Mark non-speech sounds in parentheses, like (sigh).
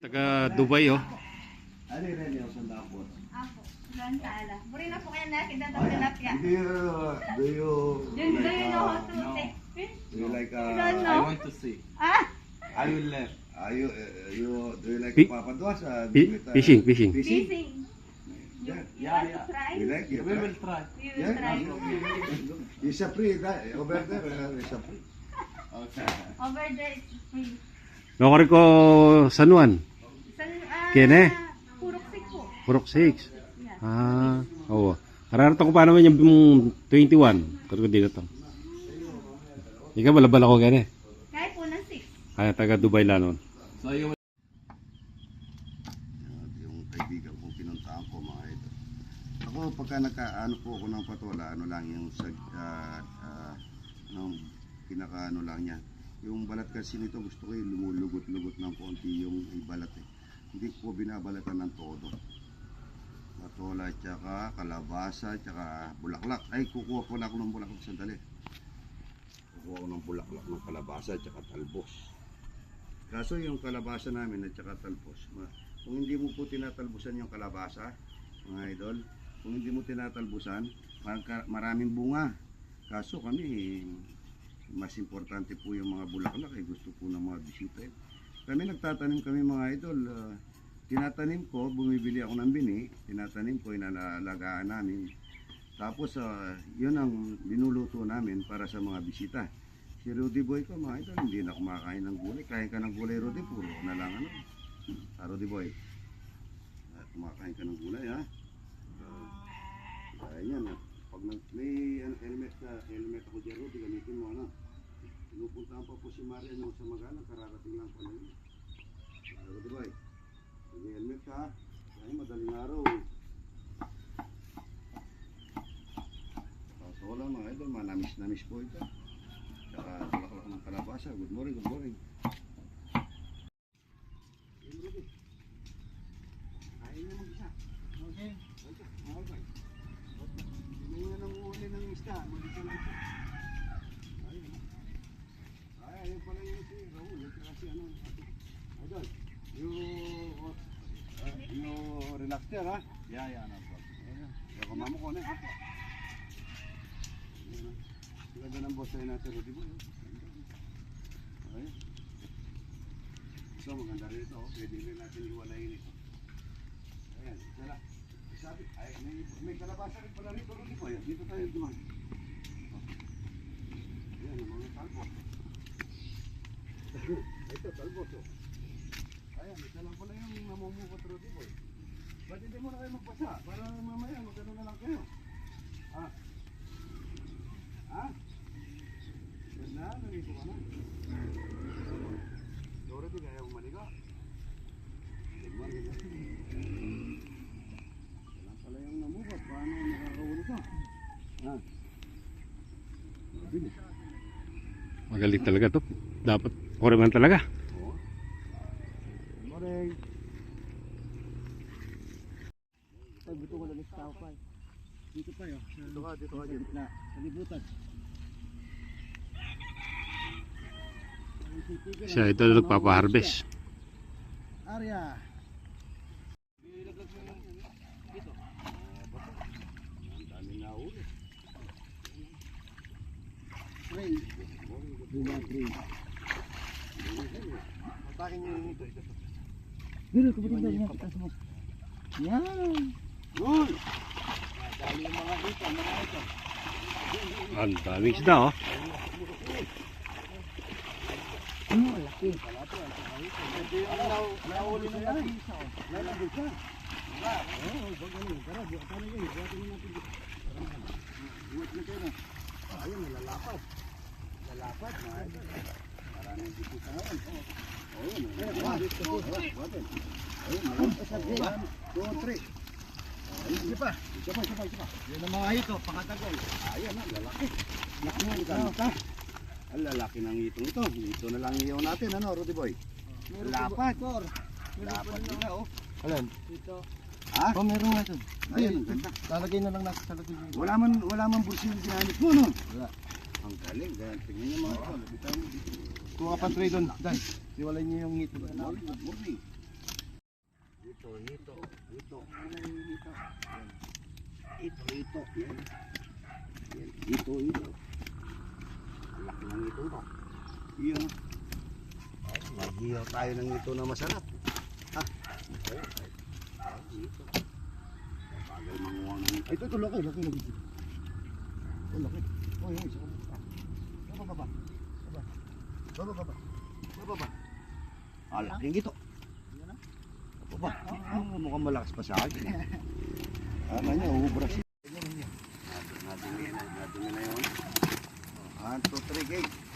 Taga Dubai oh. Ano yung rin yung sandapot? Apo, Don Tala. Buri na po kayo nakita ng tilapia. Do you, do you, Yun, do you know how uh, to take fish? do you like, You uh, don't I want to see. Ah! I will learn. are you, uh, you, do you like sa with, uh, fishing, fishing. Fishing? Fishing. You, Yeah. you Yeah, want yeah. to try? You like it? We will try. We will Yeah, try. It's a free, over there, uh, it's a free. Okay. (laughs) Over there, it's free. Nakari ko Sanuan, Sa, ah, Kene? Puruksik po. Purok 6. Yeah. Ah, oo. Kararato ko pa naman yung 21. Kaya ko din ito. Ikaw balabal ako gani. Kaya po ng 6. Kaya taga Dubai lang noon. So At yung kaibigan kong pinuntahan ko mga ito. Ako pagka naka ano po ako ng patola, ano lang yung sa uh, uh, ng pinaka ano lang niya. Yung balat kasi nito gusto ko yung lumulugot-lugot ng konti yung ibalat eh. Hindi ko binabalatan ng todo. Patola tsaka kalabasa tsaka bulaklak. Ay kukuha ko na ako ng bulaklak sandali. Kukuha ko ng bulaklak ng kalabasa tsaka talbos. Kaso yung kalabasa namin at saka talbos, kung hindi mo po tinatalbusan yung kalabasa, mga idol, kung hindi mo tinatalbusan, maraming bunga. Kaso kami, mas importante po yung mga bulaklak, eh, gusto po ng mga bisita. eh. Kami nagtatanim kami mga idol, ah, tinatanim ko, bumibili ako ng bini, tinatanim ko, inalagaan namin. Tapos, ah, yun ang linuluto namin para sa mga bisita. Si Rudy Boy ko, mga idol, hindi na kumakain ng gulay. Kain ka ng gulay, Rudy, puro na lang ano. Ah, Rudy Boy. Ah, kumakain ka ng gulay, ha? Uh, yan, ah. Pag nag, may ano, helmet ka, helmet ako dyan, Rudy, gamitin mo, ano? Pinupuntahan pa po si Maria nung sa Magana, kararating lang pala yun. Ah, Rudy Boy, may helmet ka? Ay, madaling araw, eh. So, wala mga idol, manamis-namis po ito. Tsaka bulaklak ng kalabasa. Good morning, good morning. Kain na mag-isa. Okay. Okay. Okay. Hindi na nang uli ng isda. Mag-isa lang siya. Ayun. Ay, ayun pala yung si Raul. Yung pala si ano. Idol, you, uh, you relax there, ha? Yeah, yeah, no problem. Kaya kumamo ko na. Ah. Ganda ng boss tayo natin, Boy. oh. Ayun. So, maganda rin ito. oh. Pwede rin natin iwalayin ito. Ayan, isa lang. Sabi, ay, may, may kalabasa rin pala rito. Dito tayo duman. Oh. Ayan, ang mga talbos. ito, talbos. Oh. Ayan, isa lang pala yung namumukot, Rudy Boy. Ba't hindi mo na kayo magpasa? Para mamaya, magano na lang kayo. Ah. Ha? Ganda, nalito ka na. Doro di kaya umaligo. Diba, ganda. Wala pala yung namukat. Paano nakakahuli ka? Bilis. Magaling talaga to. Dapat foreman talaga. Oo. Morning. Ay, buto ko lang sa tao pa. Dito pa yun. Dito ka, dito ka. Dito Na, kalibutan. Siya ito nagpapa-harvest. Arya. Ang dami na uli. Tray. Lima tray. Atakin niyo yung ito. ito. Dito, niya. Taas mo. Yan. Ang daming isda oh. Ano, laki. Ito yung nau- nauli ng. Lalabog ka. Oo, wag. Tara, buhat tayo kayo. Buhatin mo natin dito. Kayo na. Ayun. Maraming bisita ngayon. Ayun, ayun. Buhatin. Ayun, ayun. Isa pa. Isa pa, isa pa, isa pa. Yan ang mga ito, pakatagal. Ayan na, lalaki. Laki mo, ganda. Ang lalaki ng itong ito. Ito na lang iyaw natin, ano, Rudy Boy? Lapad. Kor. Lapad nila, oh. Alam. Ito. Ha? Oh, meron nga ito. Ayun, ang ganda. Lalagay na lang natin sa lagay. Wala man, wala man bursil ginamit mo, no? Wala. Ang galing, ganyan. Tingnan niyo mga ito. Bitawan mo dito. Kuha pa tray doon. Dan, siwalay niyo yung ngito. Good morning, good morning. Ito, nito. Ito. Anong nito? Yan. Ito, ito. Yan. Yan. Ito, ito. Ang laki ng ito ba? Yan. Magiyaw tayo ng ito na masarap. Ha? Ay, ay. Ay, ito. Bagal manguha ng ito. Ito, ito, laki, laki, laki. Ito, laki. Oh, yan, isa. Baba, baba. Baba, baba. Baba, baba. Baba, baba. Alaking ito. Baba. Ah, mukhang malakas pa sa akin. Ano niya, ubras. Nadumi na, nadumi na yun. One, two, three, game.